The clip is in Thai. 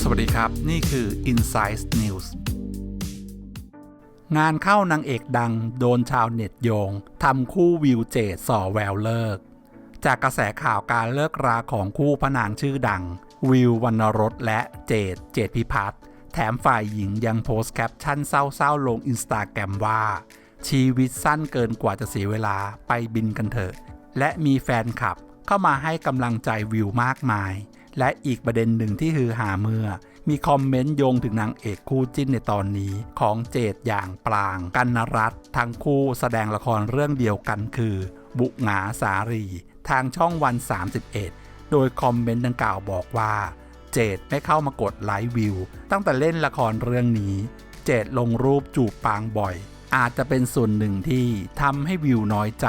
สวัสดีครับ นี่คือ Insight News งานเข้านางเอกดังโดนชาวเน็ตโยงทำคู่วิวเจดส่อแววเลิก จากกระแสข่าวการเลิกราของคู่พระนางชื่อดัง วิววรรณรสและเจดเจดพิพัฒน์แถมฝ่ายหญิงยังโพสต์แคปชั่นเศร้าๆลงอินสตาแกรมว่าชีวิตสั้นเกินกว่าจะเสียเวลาไปบินกันเถอะ และมีแฟนคลับเข้ามาให้กำลังใจวิวมากมาย และอีกประเด็นหนึ่งที่ฮือหาเมื่อ มีคอมเมนต์โยงถึงนางเอกคู่จิ้นในตอนนี้ ของเจดอย่างปราง กันนรัตทั้งคู่แสดงละครเรื่องเดียวกันคือ บุหงาสารี ทางช่องวัน 31 โดยคอมเมนต์ดังกล่าวบอกว่า เจดไม่เข้ามากดไลค์วิว ตั้งแต่เล่นละครเรื่องนี้ เจดลงรูปจูบปางบ่อย อาจจะเป็นส่วนหนึ่งที่ทำให้วิวน้อยใจ